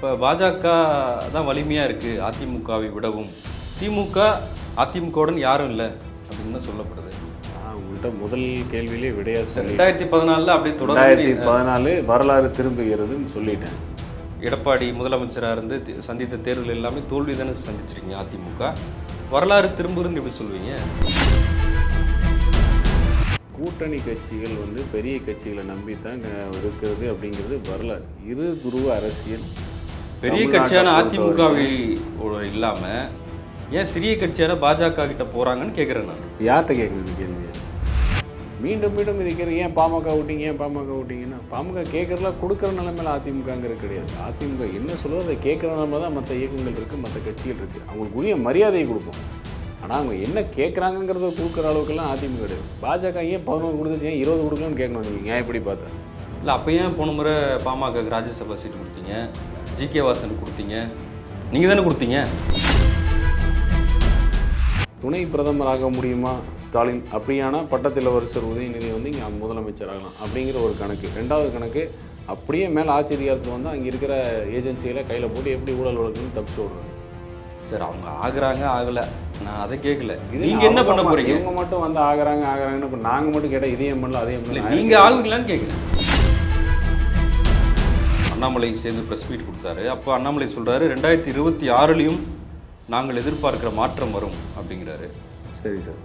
இப்போ பாஜக தான் வலிமையாக இருக்குது அதிமுகவை விடவும். திமுக அதிமுகவுடன் யாரும் இல்லை அப்படின்னு தான் சொல்லப்படுது. உங்கள்கிட்ட முதல் கேள்வியிலே விடையா ரெண்டாயிரத்தி பதினாலில் அப்படியே ரெண்டாயிரத்தி தொடர்ந்து பதினாலு வரலாறு திரும்புகிறதுன்னு சொல்லிட்டேன். எடப்பாடி முதலமைச்சராக இருந்து சந்தித்த தேர்தல் எல்லாமே தோல்வி தானே சந்திச்சிருக்கீங்க அதிமுக. வரலாறு திரும்புதுன்னு எப்படி சொல்லுவீங்க? கூட்டணி கட்சிகள் வந்து பெரிய கட்சிகளை நம்பி தான் இருக்கிறது அப்படிங்கிறது வரலாறு. இரு துருவ அரசியல் பெரிய கட்சியான அதிமுகவை இல்லாமல் ஏன் சிறிய கட்சியான பாஜக கிட்ட போகிறாங்கன்னு கேட்குறேன் நான். யார்கிட்ட கேட்குறது கேள்வி மீண்டும் மீண்டும் இது கேட்குற ஏன் பாமக விட்டீங்க ஏன் பாமக விட்டீங்கன்னா பாமக கேட்குறதுலாம் கொடுக்குற நிலைமையில அதிமுகங்கிறது கிடையாது. அதிமுக என்ன சொல்லுதோ அதை கேட்குற நிலைமை தான் மற்ற இயக்கங்கள் இருக்குது மற்ற கட்சிகள் இருக்குது அவங்களுக்கு உரிய மரியாதையை கொடுப்போம். ஆனால் அவங்க என்ன கேட்குறாங்கங்கிறத கொடுக்குற அளவுக்குலாம் அதிமுக கிடையாது. பாஜக ஏன் பதினோரு கொடுத்துச்சு ஏன் இருபது கொடுக்கலாம்னு கேட்கணும் நீங்கள் ஏன் எப்படி பார்த்தா? இல்லை அப்போ ஏன் போன முறை பாமக ராஜ்யசபா சீட் கொடுத்தீங்க ஜிகே வாசனுக்கு கொடுத்தீங்க. நீங்கள் தானே கொடுத்தீங்க? துணை பிரதமராக முடியுமா ஸ்டாலின்? அப்படியானா பட்டத்திலவரசர் உதயநிதி வந்து இங்கே முதலமைச்சர் ஆகலாம் அப்படிங்கிற ஒரு கணக்கு. ரெண்டாவது கணக்கு அப்படியே மேலே ஆட்சி அதிகாரத்தில் வந்து அங்கே இருக்கிற ஏஜென்சிகளை கையில் போட்டு எப்படி ஊழல் வழக்குன்னு தப்பிச்சு விடுறது சரி அவங்க ஆகுறாங்க ஆகலை. நான் அதை கேட்கல. இது நீங்கள் என்ன பண்ண அவங்க போறீங்க? இவங்க மட்டும் வந்து ஆகுறாங்க ஆகுறாங்கன்னு இப்போ நாங்கள் மட்டும் கேட்டால் இதையும் பண்ணல இல்லை பண்ணல நீங்கள் ஆகுவீங்களான்னு கேட்குறேன். அண்ணாமலை சேர்ந்து ப்ரெஸ் மீட் கொடுத்தாரு. அப்போ அண்ணாமலை சொல்றாரு ரெண்டாயிரத்தி இருபத்தி ஆறுலேயும் நாங்கள் எதிர்பார்க்கிற மாற்றம் வரும் அப்படிங்கிறாரு. சரி சார்.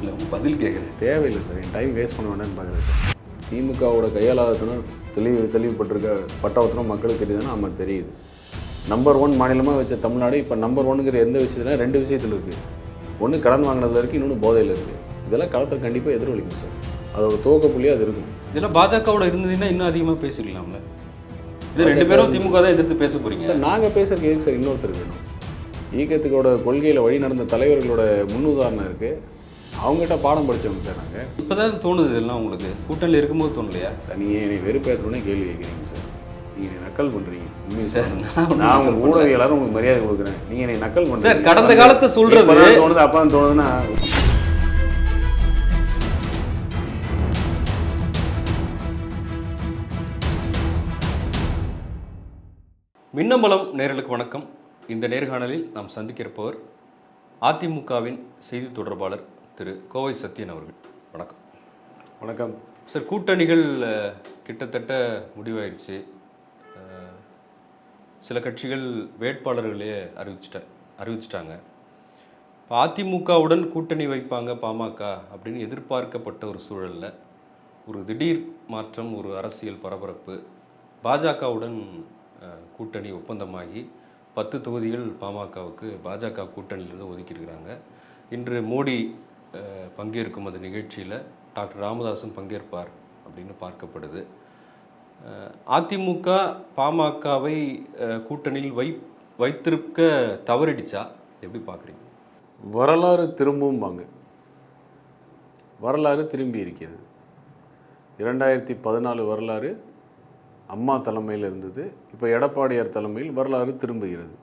இல்லை பதில் கேட்குறேன் தேவையில்லை சார். என் டைம் வேஸ்ட் பண்ண வேண்டாம்னு பார்க்குறேன் சார். திமுகவோட கையாளாதத்தனம் தெளிவு தெளிவுபட்டிருக்க பட்டவத்தனம் மக்களுக்கு தெரியுதுன்னா ஆமாம் தெரியுது. நம்பர் ஒன் மாநிலமாக வச்ச தமிழ்நாடு இப்போ நம்பர் ஒன்னுங்கிற எந்த விஷயத்துல ரெண்டு விஷயத்தில் இருக்குது ஒன்று கடன் வாங்கினதுல இருக்குது இன்னொன்று போதையில் இருக்குது இதெல்லாம் களத்தில் கண்டிப்பாக எதிரொலிக்கும் சார். அதோட துவக்க புள்ளியாக அது இருக்கும். இதெல்லாம் பாஜகவோட இருந்ததுன்னா இன்னும் அதிகமாக பேசிக்கலாம்ல. இது ரெண்டு பேரும் திமுக தான் எதிர்த்து பேச போறீங்க. சார் நாங்கள் பேசுறதுக்கு எதுக்கு சார் இன்னொருத்தர் வேணும்? இயக்கத்துக்கோட கொள்கையில் வழி நடந்த தலைவர்களோட முன்னுதாரணம் இருக்குது அவங்ககிட்ட பாடம் படித்தவங்க சார் நாங்கள் இப்போதான் தோணுது இதெல்லாம் உங்களுக்கு? கூட்டணியில் இருக்கும்போது தோணலையா? சார் நீங்கள் என்னை வெறுப்பேற்றோன்னே கேள்வி கேட்குறீங்க சார். நீங்கள் என்னை நக்கல் பண்ணுறீங்க உண்மையை சார், நான் உங்கள் ஊடகவியலாளர் உங்களுக்கு மரியாதை கொடுக்குறேன். நீங்கள் என்னை நக்கல் பண்ணுறீங்க சார், கடந்த காலத்தை சொல்றது- இப்பதான் தோணுது அப்போ தோணுதுன்னா மின்னம்பலம் நேர்களுக்கு வணக்கம். இந்த நேர்காணலில் நாம் சந்திக்க இருப்பவர் அதிமுகவின் செய்தி தொடர்பாளர் திரு. கோவை சத்யன் அவர்கள். வணக்கம். வணக்கம். சார் கூட்டணிகள் கிட்டத்தட்ட முடிவாயிருச்சு. அஹ், சில கட்சிகள் வேட்பாளர்களே அறிவிச்சிட்ட அறிவிச்சிட்டாங்க. இப்போ அதிமுகவுடன் கூட்டணி வைப்பாங்க பாமக அப்படின்னு எதிர்பார்க்கப்பட்ட ஒரு சூழலில் ஒரு திடீர் மாற்றம் ஒரு அரசியல் பரபரப்பு பாஜகவுடன் கூட்டணி ஒப்பந்தமாகி பத்து தொகுதிகள் பாமகவுக்கு பாஜக கூட்டணியிலிருந்து ஒதுக்கியிருக்கிறாங்க. இன்று மோடி பங்கேற்கும் அந்த நிகழ்ச்சியில் டாக்டர் ராமதாஸும் பங்கேற்பார் அப்படின்னு பார்க்கப்படுது. அதிமுக பாமகவை கூட்டணியில் வை வைத்திருக்க தவறிடுச்சா? எப்படி பார்க்குறீங்க? வரலாறு திரும்பும்பாங்க வரலாறு திரும்பி இருக்கிறது. இரண்டாயிரத்தி பதினாலு வரலாறு அம்மா தலைமையில் இருந்தது. இப்போ எடப்பாடியார் தலைமையில் வரலாறு திரும்புகிறது.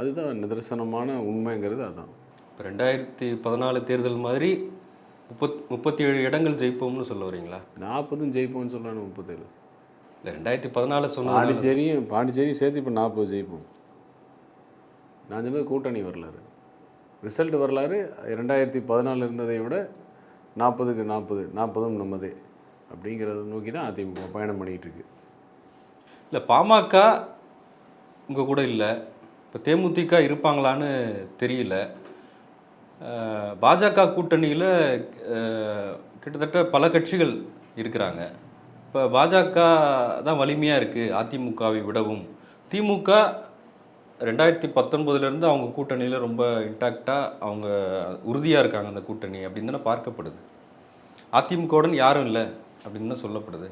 அதுதான் நிதர்சனமான உண்மைங்கிறது அதான். இப்போ ரெண்டாயிரத்தி பதினாலு தேர்தல் மாதிரி முப்பத் முப்பத்தி ஏழு இடங்கள் ஜெயிப்போம்னு சொல்ல வரீங்களா? நாற்பதும் ஜெயிப்போம்னு சொல்லணும் முப்பத்தேழு. இல்லை ரெண்டாயிரத்தி பதினாலு சொன்னா பாண்டிச்சேரியும் பாண்டிச்சேரி சேர்த்து இப்போ நாற்பது ஜெயிப்போம். நான் சொன்னது கூட்டணி வரலாறு. ரிசல்ட் வரலாறு ரெண்டாயிரத்தி பதினாலில் இருந்ததை விட நாற்பதுக்கு நாற்பது நாற்பதும் நம்மதே. அப்படிங்கிறத நோக்கி தான் அதிமுக பயணம் பண்ணிகிட்ருக்கு. இல்லை பாமக உங்கள் கூட இல்லை. இப்போ தேமுதிக இருப்பாங்களான்னு தெரியல. பாஜக கூட்டணியில் கிட்டத்தட்ட பல கட்சிகள் இருக்கிறாங்க. இப்போ பாஜக தான் வலிமையாக இருக்குது அதிமுகவை விடவும். திமுக ரெண்டாயிரத்தி பத்தொன்பதுலேருந்து அவங்க கூட்டணியில் ரொம்ப இன்டாக்டாக அவங்க உறுதியாக இருக்காங்க அந்த கூட்டணி அப்படின்னு தானே பார்க்கப்படுது. அதிமுகவுடன் யாரும் இல்லை. அப்படின்னு தான் சொல்லப்படுது.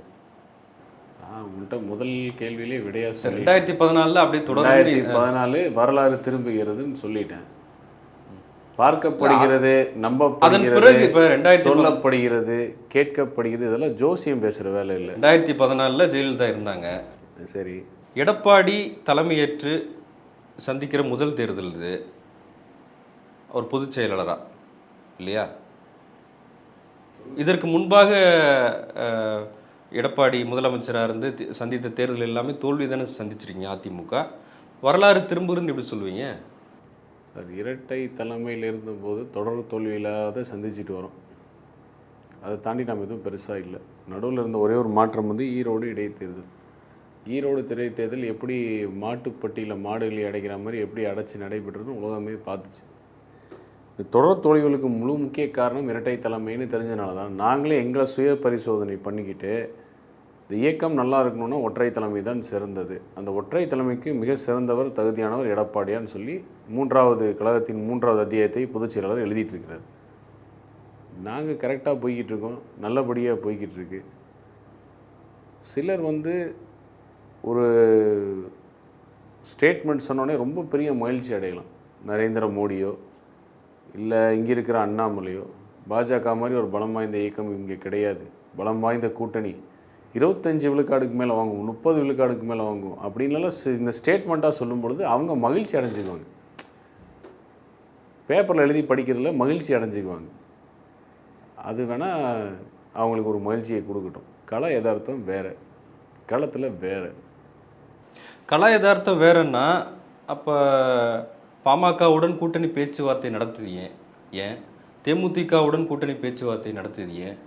உங்கள்கிட்ட முதல் கேள்வியிலே விடையா ரெண்டாயிரத்தி பதினாலில் அப்படியே தொடர்ந்து பதினாலு வரலாறு திரும்புகிறதுன்னு சொல்லிட்டேன். பார்க்கப்படுகிறது அதன் நம்பப்படுகிறது பிறகு இப்போ ரெண்டாயிரத்தி சொல்லப்படுகிறது கேட்கப்படுகிறது இதெல்லாம் ஜோசியம் பேசுகிற வேலை இல்லை. ரெண்டாயிரத்தி பதினாலில் ஜெயலலிதா இருந்தாங்க. சரி. எடப்பாடி தலைமையேற்று சந்திக்கிற முதல் தேர்தல் இது. அவர் பொதுச் செயலாளரா இல்லையா? இதற்கு முன்பாக எடப்பாடி முதலமைச்சராக இருந்து சந்தித்த தேர்தல் எல்லாமே தோல்வி தானே சந்திச்சிருக்கீங்க அதிமுக. வரலாறு திரும்புதுன்னு எப்படி சொல்லுவீங்க? சார் இரட்டை தலைமையில் இருந்தபோது தொடர் தோல்வி இல்லாத சந்திச்சுட்டு வரோம். அதை தாண்டி நம்ம எதுவும் பெருசாக இல்லை. நடுவில் இருந்த ஒரே ஒரு மாற்றம் வந்து ஈரோடு இடைத்தேர்தல். ஈரோடு திரைத்தேர்தல் எப்படி மாட்டுப்பட்டியில் மாடுகளை அடைக்கிற மாதிரி எப்படி அடைச்சி நடைபெற்றதுன்னு உலகமே பார்த்துச்சு. தொடர் தோல்விகளுக்கு முழு முக்கிய காரணம் இரட்டை தலைமைன்னு தெரிஞ்சனால தான் நாங்களே எங்களை சுய பரிசோதனை பண்ணிக்கிட்டு இந்த இயக்கம் நல்லா இருக்கணும்னா ஒற்றை தலைமை தான் சிறந்தது. அந்த ஒற்றை தலைமைக்கு மிக சிறந்தவர் தகுதியானவர் எடப்பாடியான்னு சொல்லி மூன்றாவது கழகத்தின் மூன்றாவது அத்தியாயத்தை பொதுச் செயலாளர் எழுதிட்டு இருக்கிறார் நாங்கள் கரெக்டாக போய்கிட்டு இருக்கோம் நல்லபடியாக போய்கிட்டு இருக்கு. சிலர் வந்து ஒரு ஸ்டேட்மெண்ட் சொன்னோடனே ரொம்ப பெரிய மகிழ்ச்சி அடையலாம். நரேந்திர மோடியோ இல்லை இங்கே இருக்கிற அண்ணாமலையோ பாஜக மாதிரி ஒரு பலம் வாய்ந்த இயக்கம் இங்கே கிடையாது. பலம் வாய்ந்த கூட்டணி. இருபத்தஞ்சி விழுக்காடுக்கு மேலே வாங்குவோம் முப்பது விழுக்காடுக்கு மேலே வாங்குவோம் அப்படின்லாம் இந்த ஸ்டேட்மெண்ட்டாக சொல்லும் பொழுது அவங்க மகிழ்ச்சி அடைஞ்சுக்குவாங்க. பேப்பரில் எழுதி படிக்கிறதுல மகிழ்ச்சி அடைஞ்சுக்குவாங்க. அது வேணால் அவங்களுக்கு ஒரு மகிழ்ச்சியை கொடுக்கட்டும். கலை யதார்த்தம் வேறு. களத்தில் வேறு. கலா யதார்த்தம் வேறுன்னா அப்போ பாமகவுடன் கூட்டணி பேச்சுவார்த்தை நடத்துது ஏன்? ஏன் தேமுதிகவுடன் கூட்டணி பேச்சுவார்த்தை நடத்துது ஏன்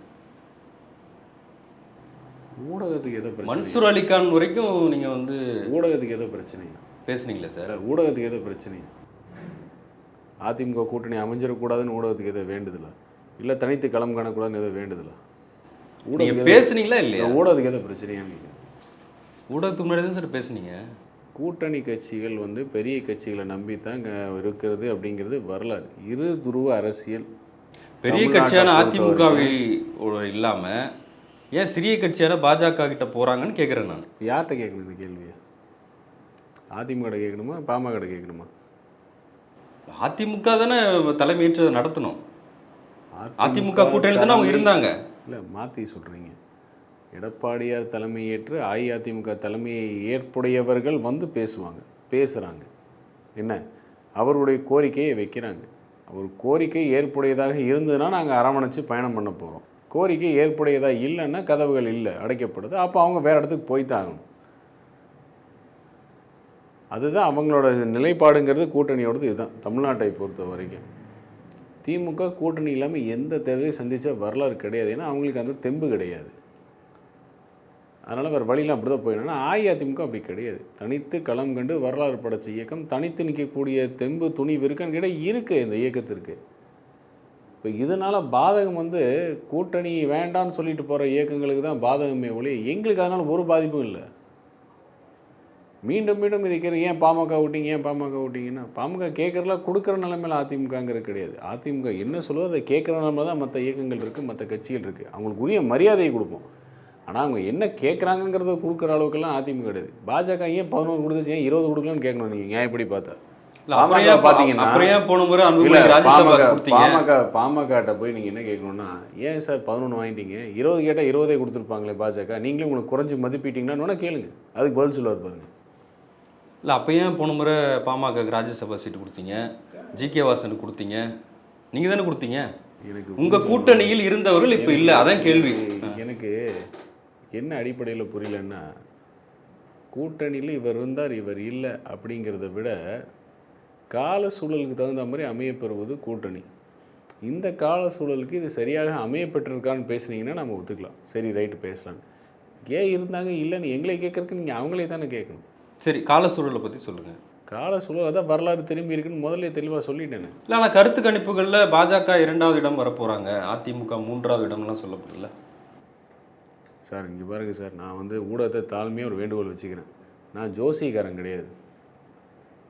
ஊடகத்துக்கு பிரச்சனை. மன்சூர் அலிகான் வரைக்கும் நீங்கள் வந்து ஊடகத்துக்கு எதோ பிரச்சனை. பேசுனீங்களே சார்? ஊடகத்துக்கு ஏதோ பிரச்சனை. அதிமுக கூட்டணி அமைஞ்சிடக்கூடாதுன்னு ஊடகத்துக்கு ஏதோ வேண்டுதல? இல்லை தனித்து களம் காணக்கூடாதுன்னு ஏதோ வேண்டுதல? நீங்க ஊடகத்துக்கு பேசுனீங்களா இல்லையா? ஏதோ- ஊடகத்துக்கு ஏதோ பிரச்சனையா நீங்கள் ஊடகத்துக்கு முன்னாடி தான் சார் பேசுனீங்க. கூட்டணி கட்சிகள் வந்து பெரிய கட்சிகளை நம்பி தான் இருக்கிறது அப்படிங்கிறது வரலாறு. இரு துருவ அரசியல். பெரிய கட்சியான அதிமுகவை இல்லாம ஏன் சிறிய கட்சியான பாஜக கிட்ட போறாங்கன்னு கேட்குறேன் நான். யார்கிட்ட கேட்கணும் இந்த கேள்வியை? அதிமுக கேட்கணுமா பாமக கேட்கணுமா அதிமுக தானே தலைமையேற்று நடத்தணும். அதிமுக கூட்டணியில் தானே அவங்க இருந்தாங்க. இல்லை மாற்றி சொல்கிறீங்க எடப்பாடியார் தலைமையேற்று அஇஅதிமுக தலைமையை ஏற்புடையவர்கள் வந்து பேசுவாங்க பேசுகிறாங்க என்ன? அவருடைய கோரிக்கையை வைக்கிறாங்க. ஒரு கோரிக்கை ஏற்புடையதாக இருந்ததுன்னா நாங்கள் அரவணைச்சு பயணம் பண்ண போகிறோம் கோரிக்கை ஏற்புடையதாக இல்லைன்னா கதவுகள் இல்லை அடைக்கப்படுது. அப்போ அவங்க வேறு இடத்துக்கு போய்த்தாகணும் அதுதான் அவங்களோட நிலைப்பாடுங்கிறது கூட்டணியோடது இதுதான். தமிழ்நாட்டை பொறுத்த வரைக்கும். திமுக கூட்டணி இல்லாமல் எந்த தேர்தலையும் சந்தித்த வரலாறு கிடையாது. ஏன்னா அவங்களுக்கு அந்த தெம்பு கிடையாது. அதனால் வேறு வழியெலாம் அப்படி தான் போயிடணும் அஇஅதிமுக அப்படி கிடையாது. தனித்து களம் கண்டு வரலாறு படைச்ச இயக்கம் தனித்து நிற்கக்கூடிய தெம்பு துணி விருக்கன்னு கிட்ட இருக்குது இந்த இயக்கத்திற்கு. இப்போ இதனால் பாதகம் வந்து கூட்டணி வேண்டான்னு சொல்லிட்டு போகிற இயக்கங்களுக்கு தான் பாதகமே ஒழிய எங்களுக்கு அதனால் ஒரு பாதிப்பும் இல்லை. மீண்டும் மீண்டும் இதை கேட்க ஏன் பாமக விட்டீங்க ஏன் பாமக விட்டீங்கன்னா பாமக கேட்குறலாம் கொடுக்குற நிலைமையில் அதிமுகங்கிறது கிடையாது. அதிமுக என்ன சொல்லுதோ அதை கேட்குற நிலைமை தான் மற்ற இயக்கங்கள் இருக்குது மற்ற கட்சிகள் இருக்குது அவங்களுக்கு உரிய மரியாதையை கொடுப்போம். ஆனால் அவங்க என்ன கேட்குறாங்கங்கிறத கொடுக்குற அளவுக்கெல்லாம் அதிமுக கிடையாது. பாஜக ஏன் பதினோரு கொடுத்துச்சு ஏன் இருபது கொடுக்கலான்னு கேட்கணும் நீங்கள் ஏன் எப்படி பார்த்தா? பாமக பாமகட்ட போய் நீங்க என்ன கேட்கணும்னா ஏன் சார் பதினொன்று வாங்கிட்டீங்க? இருபது கேட்டால் இருபதே கொடுத்துருப்பாங்களே பாஜக. நீங்களே உங்களுக்கு குறைஞ்சி மதிப்பிட்டீங்கன்னு கேளுங்க. அதுக்கு பதில் சொல்லுவார் பாருங்க. இல்லை அப்போ ஏன் போன முறை பாமக ராஜ்யசபா சீட்டு கொடுத்தீங்க? ஜி கே வாசனுக்கு கொடுத்தீங்க? நீங்கள் தானே கொடுத்தீங்க? எனக்கு உங்க கூட்டணியில் இருந்தவர்கள் இப்போ இல்லை அதான் கேள்வி. எனக்கு என்ன அடிப்படையில் புரியலன்னா கூட்டணியில் இவர் இருந்தார் இவர் இல்லை அப்படிங்கிறத விட கால சூழலுக்கு தகுந்த மாதிரி அமையப்பெறுவது கூட்டணி. இந்த கால சூழலுக்கு இது சரியாக அமையப்பட்டிருக்கான்னு பேசுனீங்கன்னா நம்ம ஒத்துக்கலாம். சரி ரைட்டு பேசலாம். ஏன் இருந்தாங்க இல்லைன்னு எங்களை கேட்கறதுக்கு நீங்கள் அவங்களே தானே கேட்கணும். சரி கால சூழலை பற்றி சொல்லுங்கள் கால சூழல் அதான் வரலாறு திரும்பி இருக்குன்னு முதல்ல தெளிவாக சொல்லிட்டேனே. இல்லை ஆனால் கருத்து கணிப்புகளில் பாஜக இரண்டாவது இடம் வரப்போகிறாங்க அதிமுக மூன்றாவது இடம்லாம் சொல்லப்படல சார் இங்கே பாருங்கள் சார் நான் வந்து ஊடகத்தை தாழ்மையாக ஒரு வேண்டுகோள் வச்சுக்கிறேன். நான் ஜோசிகாரன் கிடையாது.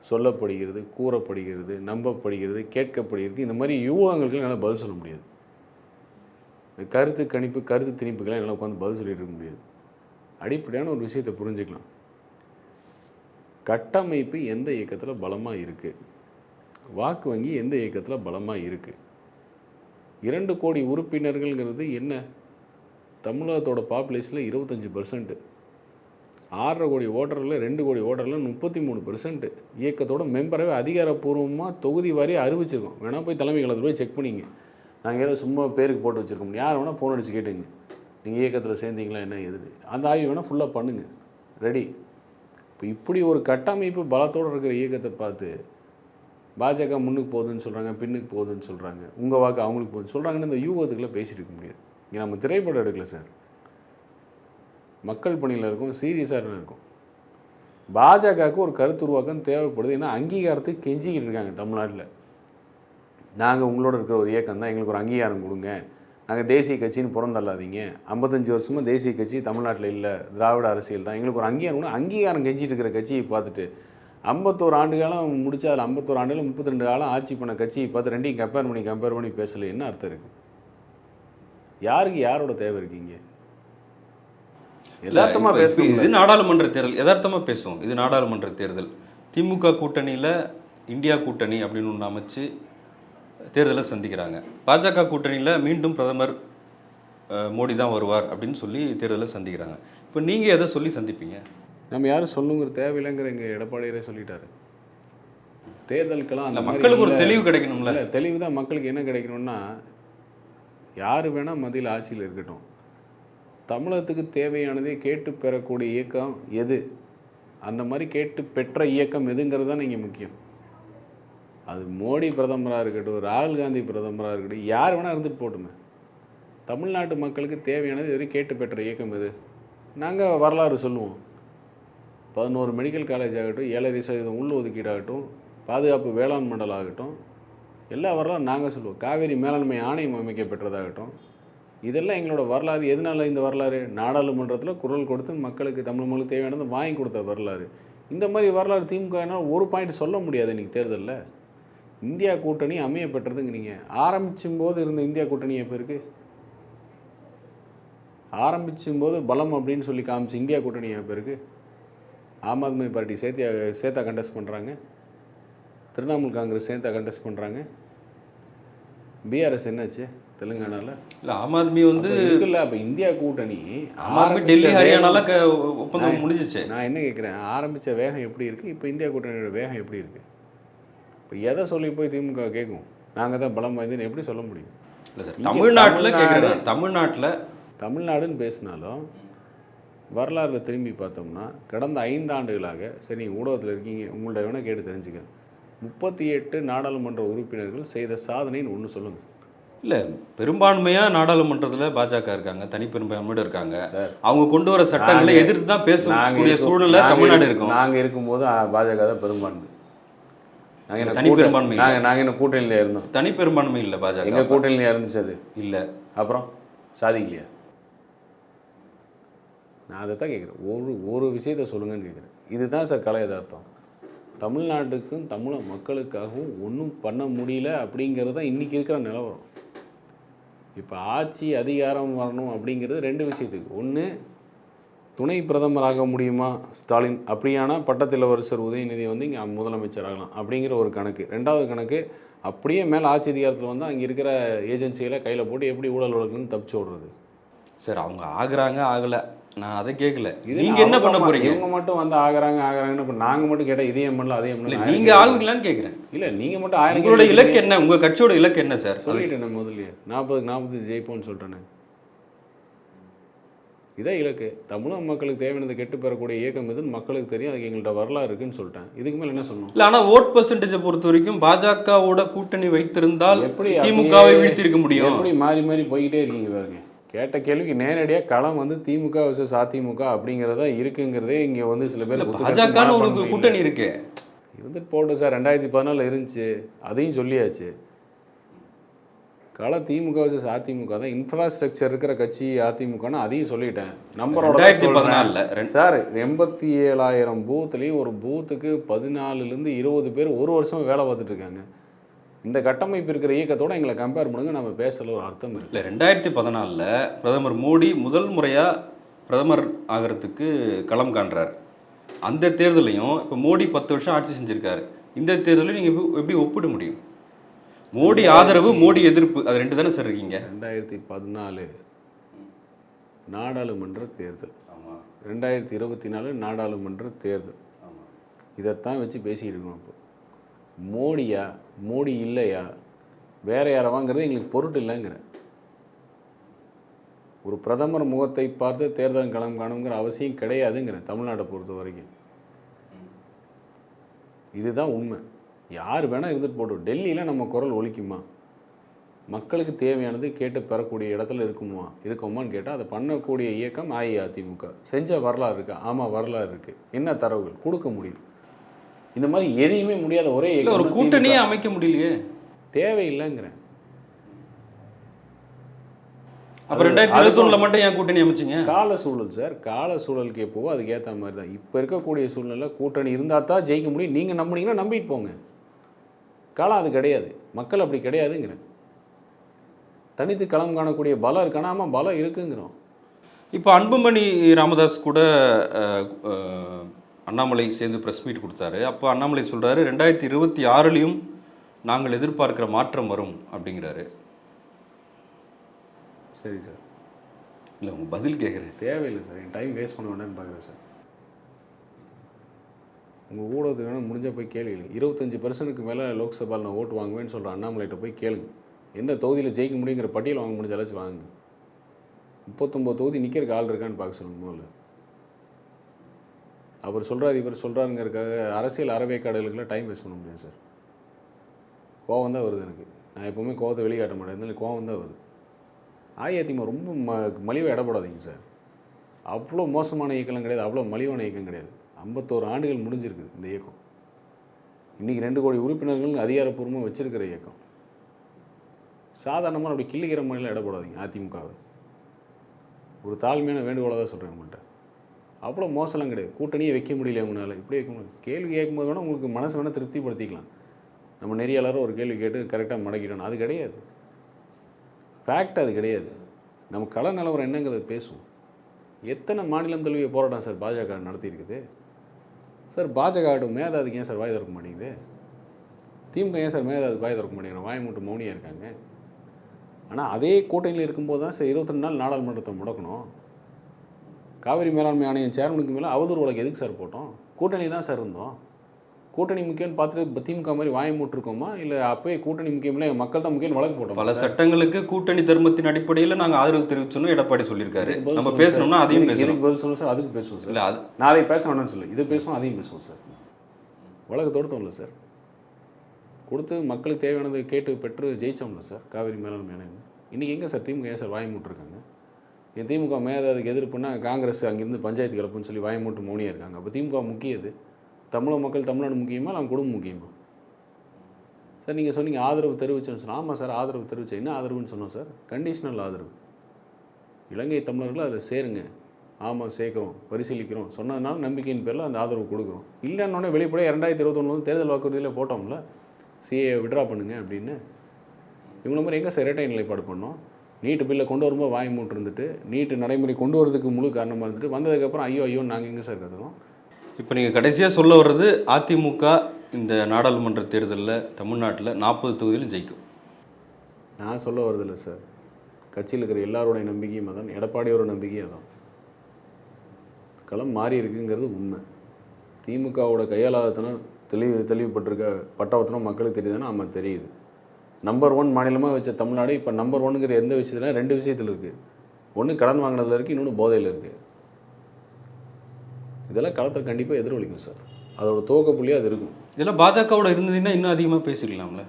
சொல்லப்படுகிறது கூறப்படுகிறது நம்பப்படுகிறது கேட்கப்படுகிறது இந்த மாதிரி யூகங்களுக்கு என்னால் பதில் சொல்ல முடியாது. இந்த கருத்து கணிப்பு கருத்து திணிப்புக்கெல்லாம் என்னால் உட்காந்து பதில் சொல்லிட்டு இருக்க முடியாது. அடிப்படையான ஒரு விஷயத்தை புரிஞ்சுக்கலாம். கட்டமைப்பு எந்த இயக்கத்தில் பலமாக இருக்குது வாக்கு வங்கி எந்த இயக்கத்தில் பலமாக இருக்குது இரண்டு கோடி உறுப்பினர்கள்ங்கிறது என்ன? தமிழகத்தோட பாப்புலேஷனில் இருபத்தஞ்சி பர்சன்ட்டு ஆறரை கோடி ஓட்டரில் ரெண்டு கோடி ஓட்டரில் முப்பத்தி மூணு பெர்சன்ட் இயக்கத்தோட மெம்பரவே அதிகாரப்பூர்வமாக தொகுதி வாரி அறிவிச்சிருக்கோம். வேணால் போய் தலைமை கழகத்தில் போய் செக் பண்ணிங்க. நாங்கள் ஏதோ சும்மா பேருக்கு போட்டு வச்சுருக்கோம் யார் வேணால் ஃபோன் அடித்து கேட்டுங்க. நீங்கள் இயக்கத்தில் சேர்ந்தீங்களா என்ன எது அந்த ஆய்வு வேணால் ஃபுல்லாக பண்ணுங்கள் ரெடி இப்போ இப்படி ஒரு கட்டமைப்பு பலத்தோடு இருக்கிற இயக்கத்தை பார்த்து பாஜக முன்னுக்கு போகுதுன்னு சொல்கிறாங்க பின்னுக்கு போகுதுன்னு சொல்கிறாங்க உங்கள் வாக்கு அவங்களுக்கு போகுதுன்னு சொல்கிறாங்கன்னு இந்த யூகத்துக்குள்ளே பேசியிருக்க முடியாது. இங்கே நம்ம திரைப்படம் எடுக்கல சார். மக்கள் பணியில் இருக்கும் சீரியஸாக இருக்கும். பாஜகவுக்கு ஒரு கருத்து உருவாக்கம் தேவைப்படுது. ஏன்னா அங்கீகாரத்துக்கு கெஞ்சிக்கிட்டு இருக்காங்க தமிழ்நாட்டில். நாங்கள் உங்களோட இருக்கிற ஒரு இயக்கம் தான் எங்களுக்கு ஒரு அங்கீகாரம் கொடுங்க. நாங்கள் தேசிய கட்சின்னு புறந்தள்ளாதீங்க. ஐம்பத்தஞ்சு வருஷமாக தேசிய கட்சி தமிழ்நாட்டில் இல்லை திராவிட அரசியல் தான். எங்களுக்கு ஒரு அங்கீகாரம் கொடுங்க. அங்கீகாரம் கெஞ்சிட்டு இருக்கிற கட்சியை பார்த்துட்டு ஐம்பத்தோரு ஆண்டு காலம் முடிச்சா அதில் ஐம்பத்தோரு ஆண்டுகள் முப்பத்தி ரெண்டு காலம் ஆட்சி பண்ண கட்சியை பார்த்து ரெண்டையும் கம்பேர் பண்ணி கம்பேர் பண்ணி பேசலை. என்ன அர்த்தம் இருக்குது யாருக்கு யாரோட தேவை இருக்கீங்க? யதார்த்தமா பேசணும் இது நாடாளுமன்ற தேர்தல். யதார்த்தமா பேசுவோம். இது நாடாளுமன்ற தேர்தல். திமுக கூட்டணியில இந்தியா கூட்டணி அப்படின்னு ஒன்று அமைச்சு தேர்தலை சந்திக்கிறாங்க. பாஜக கூட்டணியில மீண்டும் பிரதமர் மோடி தான் வருவார் அப்படின்னு சொல்லி தேர்தலை சந்திக்கிறாங்க. இப்போ நீங்க எதை சொல்லி சந்திப்பீங்க? நம்ம யாரும் சொல்லுங்கிற தேவையில்லைங்கிற எங்க எடப்பாடியரே சொல்லிட்டாரு. தேர்தலுக்கெல்லாம் அந்த மக்களுக்கு ஒரு. தெளிவு கிடைக்கணும்ல. தெளிவு தான் மக்களுக்கு என்ன கிடைக்கணும்னா யார் வேணால் மதியில் ஆட்சியில் இருக்கட்டும். தமிழகத்துக்கு தேவையானதை கேட்டு பெறக்கூடிய இயக்கம் எது? அந்த மாதிரி கேட்டு பெற்ற இயக்கம் எதுங்கிறது தான் இங்கே முக்கியம். அது மோடி பிரதமராக இருக்கட்டும் ராகுல் காந்தி பிரதமராக இருக்கட்டும் யார் வேணால் இருந்து போட்டுமே. தமிழ்நாட்டு மக்களுக்கு தேவையானது இதுவரை கேட்டு பெற்ற இயக்கம் எது? நாங்கள் வரலாறு சொல்லுவோம். பதினோரு மெடிக்கல் காலேஜ் ஆகட்டும் ஏழரை சதவீதம் உள் ஒதுக்கீடு ஆகட்டும் பாதுகாப்பு வேளாண் மண்டலம் ஆகட்டும் எல்லா வரலாறு நாங்கள் சொல்லுவோம். காவேரி மேலாண்மை ஆணையம் அமைக்கப்பெற்றதாகட்டும் இதெல்லாம் எங்களோட வரலாறு. எதனால இந்த வரலாறு? நாடாளுமன்றத்தில் குரல் கொடுத்து மக்களுக்கு தமிழ் மொழி தேவையானது வாங்கி கொடுத்த வரலாறு. இந்த மாதிரி வரலாறு திமுக ஒரு பாயிண்ட் சொல்ல முடியாது இன்றைக்கி தேர்தலில். இந்தியா கூட்டணி அமைய பெற்றதுங்கிறீங்க. ஆரம்பிச்சும் போது இருந்த இந்தியா கூட்டணி எப்போ இருக்குது ஆரம்பிச்சும் போது பலம் அப்படின்னு சொல்லி காமிச்சு இந்தியா கூட்டணி எப்போ இருக்குது ஆம் ஆத்மி பார்ட்டி சேர்த்தியா சேர்த்தா கண்டெஸ்ட் பண்ணுறாங்க திரிணாமுல் காங்கிரஸ் சேர்த்தா கண்டெஸ்ட் பண்ணுறாங்க பிஆர்எஸ் என்னாச்சு? தெலுங்கானால? இல்ல ஆம் ஆத்மி வந்து இருக்குல்ல அப்போ இந்தியா கூட்டணி. ஆம் ஆத்மி டெல்லி வேகம்- ஹரியானால க- ஒப்பந்தம் முடிஞ்சிச்சு. நான் என்ன கேட்குறேன் ஆரம்பித்த வேகம் எப்படி இருக்குது இப்போ இந்தியா கூட்டணியோட வேகம் எப்படி இருக்குது இப்போ எதை சொல்லி போய் திமுக கேட்கும் நாங்கள் தான் பலம் வாய்ந்ததுன்னு எப்படி சொல்ல முடியும்? இல்ல சார் தமிழ்நாட்டுல தமிழ்நாடு- கேட்குறேன் தமிழ்நாட்டுல தமிழ்நாடுன்னு பேசினாலும் வரலாறுல திரும்பி பார்த்தோம்னா கடந்த ஐந்து ஆண்டுகளாக சரி நீங்கள் ஊடகத்தில் இருக்கீங்க உங்கள்ட்ட வேணால் கேட்டு தெரிஞ்சுக்க முப்பத்தி எட்டு நாடாளுமன்ற உறுப்பினர்கள் செய்த சாதனைன்னு ஒன்று சொல்லுங்கள் இல்ல பெரும்பான்மையா நாடாளுமன்றத்துல பாஜக இருக்காங்க தனி பெரும்பான்மையோட இருக்காங்க. அவங்க கொண்டு வர சட்டங்களை எதிர்த்து தான் பேசக்கூடிய சூழ்நிலை தமிழ்நாடு இருக்கும்- இருக்கும். நாங்க இருக்கும்போது பாஜக தான் பெரும்பான்மை. நாங்க என்ன தனி கூட்ட- பெரும்பான்மை நாங்க நாங்க என்ன கூட்டணியில இருந்தோம்? தனி பெரும்பான்மை இல்ல பாஜக. கூட்டணியில இருந்துச்சு அது? இல்ல. அப்புறம்? சாதிக்கலையா? நான் அதை தான் கேட்குறேன். ஒரு ஒரு விஷயத்த சொல்லுங்கன்னு கேட்குறேன். இதுதான் சார் கலை யதார்த்தம். தமிழ்நாட்டுக்கும் தமிழ மக்களுக்காகவும் ஒன்றும் பண்ண முடியல அப்படிங்கிறது தான் இன்றைக்கி இருக்கிற நிலவரம். இப்போ ஆட்சி அதிகாரம் வரணும் அப்படிங்கிறது ரெண்டு விஷயத்துக்கு. ஒன்று துணை பிரதமராக முடியுமா ஸ்டாலின்? அப்படியான பட்டத்திலவரசர் உதயநிதி வந்து இங்கே முதலமைச்சர் ஆகலாம் அப்படிங்கிற ஒரு கணக்கு. ரெண்டாவது கணக்கு அப்படியே மேலே ஆட்சி அதிகாரத்தில் வந்து அங்கே இருக்கிற ஏஜென்சிகளை கையில் போட்டு எப்படி ஊழல் வழக்குன்னு தப்பிச்சு விடுறது சரி அவங்க ஆகுறாங்க ஆகலை. நான் அதை கேட்கல இது நீங்க என்ன பண்ண போறீங்க? இவங்க மட்டும் வந்து ஆகுறாங்க ஆகுறாங்கன்னு இப்போ நாங்கள் மட்டும் கேட்டால் இதையும் பண்ணல அதையும் இல்ல பண்ணல நீங்க ஆகுவீங்களான்னு கேக்குறேன். இல்லை நீங்கள் மட்டும் ஆயிரம் உங்களோட இலக்கு என்ன? உங்க கட்சியோட இலக்கு என்ன சார்? அது- சொல்லிட்டேன் முதல்லயே. நாற்பதுக்கு நாற்பது ஜெயிப்போம்னு சொல்லிட்டேனே இதான் இலக்கு. தமிழக மக்களுக்கு தேவையானதை கெட்டு பெறக்கூடிய இயக்கம் எதுன்னு மக்களுக்கு தெரியும். அதுக்கு எங்கள்கிட்ட வரலாறு இருக்குன்னு சொல்லிட்டேன். இதுக்கு மேலே என்ன சொல்லணும்? இல்ல ஆனா ஓட் பர்சன்டேஜை பொறுத்த வரைக்கும் பாஜகவோட கூட்டணி வைத்திருந்தால் எப்படி திமுகவை வீழ்த்திருக்க முடியும். எப்படி மாறி மாறி போய்கிட்டே இருக்கீங்க பாருங்க. கேட்ட கேள்விக்கு நேரடியாக களம் வந்து திமுக வர்சஸ் அதிமுக அப்படிங்கிறதா இருக்குங்கிறதே இங்கே வந்து சில பேர் ஒரு கூட்டணி இருக்கு. இருந்துட்டு போட்டோம் சார் ரெண்டாயிரத்தி பதினாலில் இருந்துச்சு. அதையும் சொல்லியாச்சு. கள திமுக வர்சஸ் அதிமுக தான் இன்ஃப்ராஸ்ட்ரக்சர் இருக்கிற கட்சி அதிமுகன்னு அதையும் சொல்லிட்டேன். நம்பரோட சார் எண்பத்தி ஏழாயிரம் பூத்துலேயும் ஒரு பூத்துக்கு பதினாலுலேருந்து இருபது பேர் ஒரு வருஷம் வேலை பார்த்துட்டு இருக்காங்க. இந்த கட்டமைப்பு இருக்கிற இயக்கத்தோட எங்களை கம்பேர் பண்ணுங்க நம்ம பேசல ஒரு அர்த்தம் இல்ல. ரெண்டாயிரத்தி பதினாலில் பிரதமர் மோடி முதல் முறையா பிரதமர் ஆகிறதுக்கு களம் காண்றார். அந்த தேர்தலையும் இப்போ மோடி பத்து வருஷம் ஆட்சி செஞ்சிருக்காரு. இந்த தேர்தலையும் நீங்க எப்படி- ஒப்பிட முடியும்? மோடி ஆதரவு மோடி எதிர்ப்பு அது ரெண்டு தானே சார் இருக்கீங்க? ரெண்டாயிரத்தி பதினாலு நாடாளுமன்ற தேர்தல். ரெண்டாயிரத்தி இருபத்தி நாலு நாடாளுமன்ற தேர்தல். இதைத்தான் வச்சு பேசிக்கிட்டு இருக்கோம் இப்போ. மோடியா மோடி இல்லையா? வேற யாரவாங்கிறது எங்களுக்கு பொருட்டு இல்லைங்கிற. ஒரு பிரதமர் முகத்தை பார்த்து தேர்தல் களம் காணுங்கிற அவசியம் கிடையாதுங்கிறேன் தமிழ்நாட்டை பொறுத்த வரைக்கும். இதுதான் உண்மை. யார் வேணால் இருந்துட்டு போட்டோம் டெல்லியில் நம்ம குரல் ஒழிக்குமா மக்களுக்கு தேவையானது கேட்டு பெறக்கூடிய இடத்துல இருக்குமா? இருக்குமான்னு கேட்டால் அதை பண்ணக்கூடிய இயக்கம் அஇஅதிமுக. செஞ்ச வரலாறு இருக்கா? ஆமாம் வரலாறு இருக்குது என்ன தரவுகள்? கொடுக்க முடியும். இந்த மாதிரி எதையுமே முடியாத ஒரே ஒரு கூட்டணியே. அமைக்க முடியலையே தேவையில்லைங்கிறேன். அப்ப அது- ரெண்டாயிரத்தி இருபத்தொன்னுல மட்டும் ஏன் கூட்டணி அமைச்சீங்க? கால சூழல் சார் கால சூழலுக்கு எப்போவோ அதுக்கேற்ற மாதிரி தான். இப்போ இருக்கக்கூடிய சூழ்நிலை கூட்டணி இருந்தால் தான் ஜெயிக்க முடியும். நீங்கள் நம்புனீங்கன்னா நம்பிட்டு போங்க. காலம் அது கிடையாது. மக்கள் அப்படி கிடையாதுங்கிறேன். தனித்து களம் காணக்கூடிய பலம் இருக்கானா ஆமாம் பலம் இருக்குங்கிறோம். இப்போ அன்புமணி ராமதாஸ் கூட அண்ணாமலை சேர்ந்து ப்ரெஸ் மீட் கொடுத்தாரு. அப்போ அண்ணாமலை சொல்றாரு ரெண்டாயிரத்தி இருபத்தி ஆறுலையும் நாங்கள் எதிர்பார்க்கிற மாற்றம் வரும் அப்படிங்கிறாரு. சரி சார். இல்லை உங்க பதில் கேட்குறேன் தேவையில்லை சார். என் டைம் வேஸ்ட் பண்ண வேண்டாம்னு பார்க்குறேன் சார். உங்கள் ஊடகத்துக்கு வேணால் முடிஞ்ச போய் கேளுங்க. இருபத்தஞ்சி பர்சன்ட்டுக்கு மேலே லோக்சபாவில் நான் ஓட்டு வாங்குவேன்னு சொல்கிற அண்ணாமலைகிட்ட போய் கேளுங்க. எந்த தொகுதியில் ஜெயிக்க முடியுங்கிற பட்டியல் வாங்க முடிஞ்ச அளவுக்கு வாங்குங்க. முப்பத்தொம்போது தொகுதி நிற்கிறக்கு ஆள் இருக்கான்னு பார்க்க சொல்லுங்க முதல்ல. அவர் சொல்கிறார் இவர் சொல்கிறாருங்கிறதுக்காக அரசியல் அறவைக்காடுகளுக்கெல்லாம் டைம் வேஸ்ட் பண்ண முடியாது சார் கோவம் தான் வருது எனக்கு. நான் எப்போவுமே கோவத்தை வெளிக்காட்ட மாட்டேன். இருந்தாலும் கோவம் தான் வருது. அஇஅதிமுக ரொம்ப ம மலிவாக இடப்படாதீங்க சார் அவ்வளோ மோசமான இயக்கம் கிடையாது. அவ்வளோ மலிவான இயக்கம் கிடையாது. ஐம்பத்தோரு ஆண்டுகள் முடிஞ்சிருக்குது இந்த இயக்கம். இன்றைக்கி ரெண்டு கோடி உறுப்பினர்கள் அதிகாரப்பூர்வமாக வச்சுருக்கிற இயக்கம். சாதாரணமாக அப்படி கிள்ளிக்கிற மாதிரிலாம் இடப்படாதீங்க அதிமுகவை ஒரு தாழ்மையான வேண்டுகோளாக தான் சொல்கிறேன் உங்கள்கிட்ட அவ்வளோ மோசலாம் கிடையாது. கூட்டணியே வைக்க முடியல உங்களால் இப்படி வைக்க முடியல கேள்வி கேட்கும்போது வேணால் உங்களுக்கு மனசு வேணால் திருப்திப்படுத்திக்கலாம். நம்ம நெறியாளரும் ஒரு கேள்வி கேட்டு கரெக்டாக மடக்கிடணும் அது கிடையாது. ஃபேக்ட் அது கிடையாது. நம்ம கள நிலவரம் என்னங்கிறது பேசுவோம். எத்தனை மாநிலம் தழுவிய போராட்டம் சார் பாஜக நடத்தியிருக்குது? சார் பாஜக மேதாதுக்கு ஏன் சார் வாய் திறக்க மாட்டேங்குது? திமுக ஏன் சார் மேதாவது வாய் திறக்க மாட்டேங்கிறோம் வாய் மூட்டு மௌனியாக இருக்காங்க. ஆனால் அதே கூட்டணியில் இருக்கும்போது தான் சார் இருபத்தி நாள் நாடாளுமன்றத்தை முடக்கணும். காவிரி மேலாண்மை ஆணையம் சேர்மனுக்கு மேலே அவதூறு வழக்கு. எதுக்கு சார் போட்டோம்? கூட்டணி தான் சார் இருந்தோம். கூட்டணி முக்கியம்னு பார்த்துட்டு திமுக மாதிரி வாய் மூட்டிருக்கோமா? இல்லை அப்போயே கூட்டணி முக்கியமில்லை மக்கள் தான் முக்கியம் வழக்கு போட்டோம் பல சட்டங்களுக்கு கூட்டணி தர்மத்தின் அடிப்படையில் நாங்கள் ஆதரவு தெரிவிச்சோன்னு எடப்பாடி சொல்லியிருக்காரு. நம்ம பேசணும்னா. அதையும் இதுக்கு- பதில் சொல்லுங்க சார்? அதுக்கு பேசுவோம் சார். இல்லை அது நான் அதை பேச வேணாம்னு சொல்லு இது பேசுவோம் அதையும் பேசுவோம் சார். வழக்கு தொடுத்தோம்ல சார். கொடுத்து மக்களுக்கு தேவையானதை கேட்டு பெற்று ஜெயிச்சோம்ல சார் காவிரி மேலாண்மை இன்றைக்கி எங்கே சார் திமுக ஏன் சார் வாய் மூட்டிருக்காங்க? திமுக மேதாதுக்கு எதிர்ப்புனா காங்கிரஸ் அங்கேருந்து பஞ்சாயத்து கிளப்புன்னு சொல்லி வாயமூட்டு மௌனியாக இருக்காங்க. அப்போ திமுக முக்கியது தமிழக மக்கள் தமிழ்நாடு முக்கியமா நான் குடும்பம் முக்கியமா? சார் நீங்கள் சொன்னீங்க ஆதரவு தெரிவிச்சோன்னு சொன்னால் ஆமாம் சார் ஆதரவு தெரிவிச்சேன். என்ன ஆதரவுன்னு சொன்னோம் சார்? கண்டிஷனல் ஆதரவு. இலங்கை தமிழர்கள் அதில் சேருங்க. ஆமாம் சேர்க்குறோம் பரிசீலிக்கிறோம். சொன்னதுனால நம்பிக்கையின் பேரில் அந்த ஆதரவு கொடுக்குறோம். இல்லைன்னொடனே வெளிப்படையாக இரண்டாயிரத்தி இருபத்தொன்னு தேர்தல் வாக்குறுதியில் போட்டோம்ல? சிஏ விட்ரா பண்ணுங்க அப்படின்னு. இவங்கள மாதிரி எங்கே சார்? இரட்டை நிலைப்பாடு பண்ணோம். நீட்டு பில்லை கொண்டு வரும்போது வாய் மூட்டு இருந்துட்டு நீட்டு நடைமுறை கொண்டு வரதுக்கு முழு காரணமாக இருந்துட்டு வந்ததுக்கப்புறம் ஐயோ ஐயோ நாங்கள் எங்கே சார் கற்றுறோம் இப்போ நீங்கள் கடைசியாக சொல்ல வர்றது அதிமுக இந்த நாடாளுமன்ற தேர்தலில் தமிழ்நாட்டில் நாற்பது தொகுதியிலும் ஜெயிக்கும். நான் சொல்ல வரதில்லை சார். கட்சியில் இருக்கிற எல்லாரோடைய நம்பிக்கையும் அதான் எடப்பாடியோட நம்பிக்கையும் அதான். களம் மாறி இருக்குங்கிறது உண்மை. திமுகவோட கையாளாதத்தனம் தெளிவு தெளிவுபட்டிருக்க பட்டவத்தனம் மக்களுக்கு தெரியுதுன்னா ஆமாம் தெரியுது. நம்பர் ஒன் மாநிலமாக வச்ச தமிழ்நாடு இப்போ நம்பர் ஒன்னுங்கிற எந்த விஷயத்துல ரெண்டு விஷயத்தில் இருக்குது ஒன்று கடன் வாங்கினதுல இருக்குது இன்னொன்று போதையில் இருக்குது இதெல்லாம் களத்தில் கண்டிப்பாக எதிரொலிக்கும் சார் அதோட துவக்க புள்ளியாக அது இருக்கும். இதெல்லாம் பாஜகவோட இருந்ததுன்னா இன்னும் அதிகமாக பேசிக்கலாம்ல?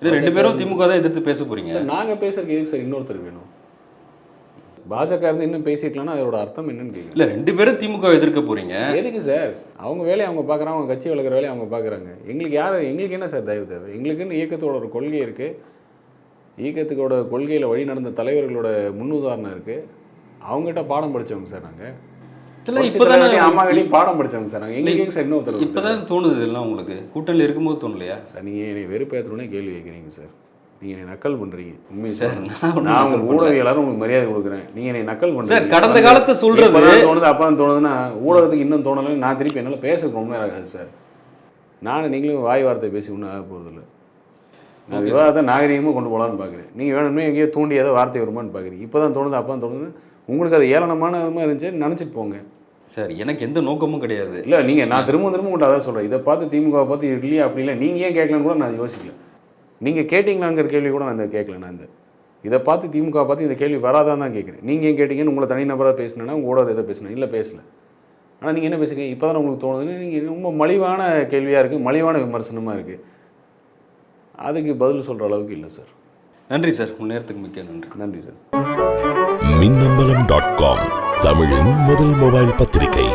இது ரெண்டு பேரும் திமுக தான் எதிர்த்து பேச போறீங்க. சார் நாங்கள் பேசுறதுக்கு எதுக்கு சார் இன்னொருத்தர் வேணும்? பாஜக இருந்து இன்னும் பேசிக்கலாம்னா அதோட அர்த்தம் என்னன்னு கேட்குறேன் இல்லை ரெண்டு பேரும் திமுக எதிர்க்க போறீங்க. எதுக்கு சார்? அவங்க வேலையை அவங்க பார்க்குறாங்க அவங்க கட்சி வளர்க்குற வேலையை அவங்க பார்க்குறாங்க. எங்களுக்கு யார் எங்களுக்கு என்ன சார் தயவு தேவை? எங்களுக்குன்னு இயக்கத்தோட ஒரு கொள்கை இருக்குது இயக்கத்துக்கோட கொள்கையில் வழி நடந்த தலைவர்களோட முன்னுதாரணம் இருக்குது அவங்ககிட்ட பாடம் படிச்சவங்க சார் நாங்கள் அம்மாகளையும் பாடம் படிச்சவங்க சார் நாங்கள் எங்களுக்கு சார் இன்னொருத்தர்? இப்போதான் தோணுது இதெல்லாம் உங்களுக்கு. கூட்டணியில் இருக்கும்போது தோணலையா? சார் நீங்கள் என்னை வெறுப்பேற்றணுன்னே கேள்வி கேட்குறீங்க சார். நீங்கள் என்னை நக்கல் பண்ணுறீங்க உண்மை சார், நான் உங்கள் ஊடகவியலாளர் உங்களுக்கு மரியாதை கொடுக்குறேன். நீங்கள் என்னை நக்கல் பண்ணுறீங்க சார், கடந்த காலத்தை சொல்றது- இப்பதான் தோணுது அப்போ தோணுதுன்னா ஊடகத்துக்கு இன்னும் தோணலை நான் திருப்பி என்னால் பேச ரொம்ப நேரம் ஆகாது சார். நானும் நீங்களும் வாய் வார்த்தை பேசி ஒன்றும் ஆக போகிறதில்ல நான் விவாதத்தை நாகரிகமாக கொண்டு போகலான்னு பார்க்குறேன் நீங்கள் வேணுமே எங்கேயோ தூண்டி ஏதோ வார்த்தை வருமான்னு பார்க்குறீங்க இப்போ தான் தோணுது அப்போ தான் தோணுது உங்களுக்கு அது ஏளனமான மாதிரி இருந்துச்சு நினச்சிட்டு போங்க. சார் எனக்கு எந்த நோக்கமும் கிடையாது. இல்லை நீங்கள் நான் திரும்ப திரும்ப உங்கள்கிட்ட அதான் சொல்கிறேன் இதை பார்த்து திமுக பார்த்து இல்லையா அப்படி இல்லை நீங்கள் ஏன் கேட்கலன்னு கூட நான் யோசிக்கல. நீங்கள் கேட்டிங்களாங்கிற கேள்வி கூட நான் இந்த கேட்கல நான் இந்த இதை பார்த்து திமுக பார்த்து இந்த கேள்வி வராதான் தான் கேட்குறேன். நீங்கள் ஏன் கேட்டீங்கன்னு உங்களை தனிநபராக பேசினேன்னா உங்க கூட எதை பேசினேன்? இல்லை பேசல. ஆனால் நீங்கள் என்ன பேசுறீங்க? இப்போ தான் உங்களுக்கு தோணுதுன்னு நீங்கள் ரொம்ப மலிவான கேள்வியாக இருக்குது மலிவான விமர்சனமாக இருக்குது அதுக்கு பதில் சொல்கிற அளவுக்கு இல்லை சார். நன்றி சார். உன் நேரத்துக்கு மிக்க நன்றி. நன்றி சார். மின்னம்பலம் டாட் காம் தமிழின் முதல் மொபைல் பத்திரிகை.